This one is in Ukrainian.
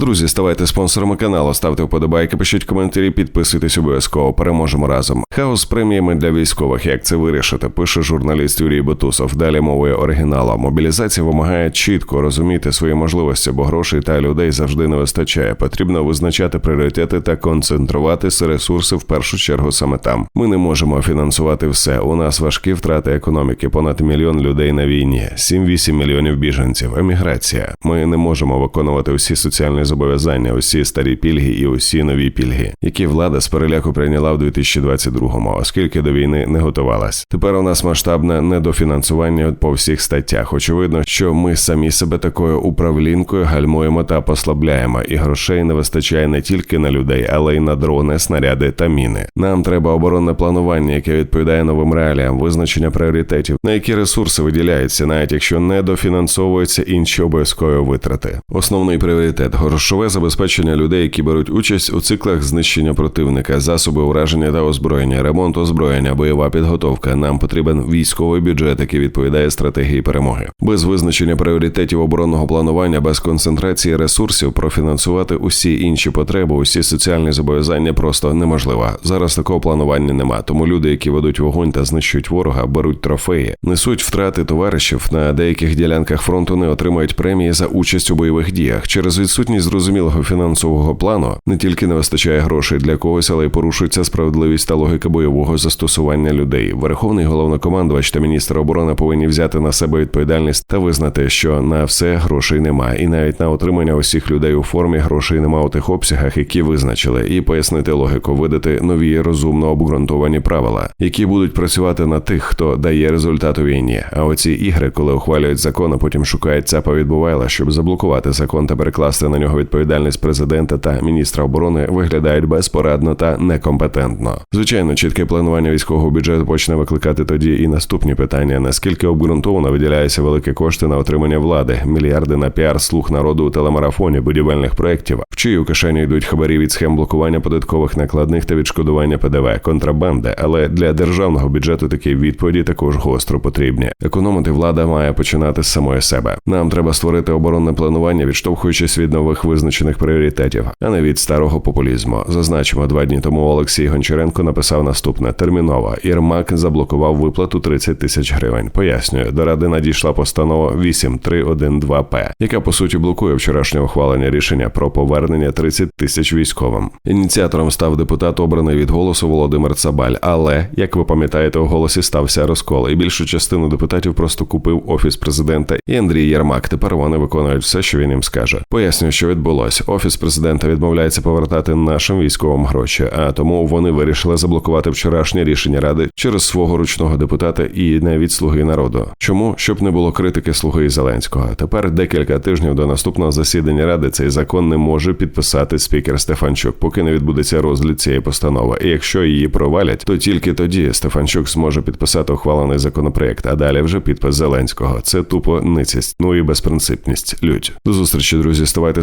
Друзі, ставайте спонсорами каналу, ставте вподобайки, пишіть коментарі, підписуйтесь обов'язково. Переможемо разом. Хаос преміями для військових. Як це вирішити? Пише журналіст Юрій Бутусов. Далі мовою оригіналу. Мобілізація вимагає чітко розуміти свої можливості, бо грошей та людей завжди не вистачає. Потрібно визначати пріоритети та концентруватися ресурси в першу чергу саме там. Ми не можемо фінансувати все. У нас важкі втрати економіки, понад мільйон людей на війні, 7-8 мільйонів біженців, еміграція. Ми не можемо виконувати усі соціальні зобов'язання, усі старі пільги і усі нові пільги, які влада з переляку прийняла в 2022-му, оскільки до війни не готувалась. Тепер у нас масштабне недофінансування по всіх статтях. Очевидно, що ми самі себе такою управлінкою гальмуємо та послабляємо, і грошей не вистачає не тільки на людей, але й на дрони, снаряди та міни. Нам треба оборонне планування, яке відповідає новим реаліям, визначення пріоритетів, на які ресурси виділяються, навіть якщо не дофінансовуються інші обов'язкові витрати. Основний пріоритет грошове забезпечення людей, які беруть участь у циклах знищення противника, засоби ураження та озброєння, ремонт озброєння, бойова підготовка. Нам потрібен військовий бюджет, який відповідає стратегії перемоги. Без визначення пріоритетів оборонного планування, без концентрації ресурсів профінансувати усі інші потреби, усі соціальні зобов'язання просто неможливо. Зараз такого планування нема. Тому люди, які ведуть вогонь та знищують ворога, беруть трофеї, несуть втрати товаришів на деяких ділянках фронту, не отримують премії за участь у бойових діях. Через відсутність зрозумілого фінансового плану не тільки не вистачає грошей для когось, але й порушується справедливість та логіка бойового застосування людей. Верховний головнокомандувач та міністр оборони повинні взяти на себе відповідальність та визнати, що на все грошей немає, і навіть на отримання усіх людей у формі грошей немає у тих обсягах, які визначили, і пояснити логіку, видати нові розумно обґрунтовані правила, які будуть працювати на тих, хто дає результат у війні. А оці ігри, коли ухвалюють закон, а потім шукають цапа відбувайла, щоб заблокувати закон та перекласти на нього відповідальність президента та міністра оборони, виглядають безпорадно та некомпетентно. Звичайно, чітке планування військового бюджету почне викликати тоді і наступні питання: наскільки обґрунтовано виділяються великі кошти на отримання влади, мільярди на піар, слух народу у телемарафоні, будівельних проєктів, в чию кишеню йдуть хабарі від схем блокування податкових накладних та відшкодування ПДВ, контрабанди. Але для державного бюджету такі відповіді також гостро потрібні. Економити влада має починати з самої себе. Нам треба створити оборонне планування, відштовхуючись від нових визначених пріоритетів, а не від старого популізму. Зазначимо, два дні тому Олексій Гончаренко написав наступне: терміново Єрмак заблокував виплату 30 тисяч гривень. Пояснюю, до ради надійшла постанова 8312П, яка по суті блокує вчорашнє ухвалення рішення про повернення 30 тисяч військовим. Ініціатором став депутат, обраний від голосу Володимир Цабаль. Але як ви пам'ятаєте, у голосі стався розкол, і більшу частину депутатів просто купив офіс президента і Андрій Єрмак. Тепер вони виконують все, що він їм скаже. Пояснюю, що відбулось. Офіс президента відмовляється повертати нашим військовим гроші, а тому вони вирішили заблокувати вчорашнє рішення ради через свого ручного депутата і навіть слуги народу. Чому щоб не було критики слуги Зеленського? Тепер декілька тижнів до наступного засідання ради цей закон не може підписати спікер Стефанчук, поки не відбудеться розгляд цієї постанови. І якщо її провалять, то тільки тоді Стефанчук зможе підписати ухвалений законопроект. А далі вже підпис Зеленського. Це тупо ницість, ну і безпринципність. Людь. До зустрічі, друзі. Ставайте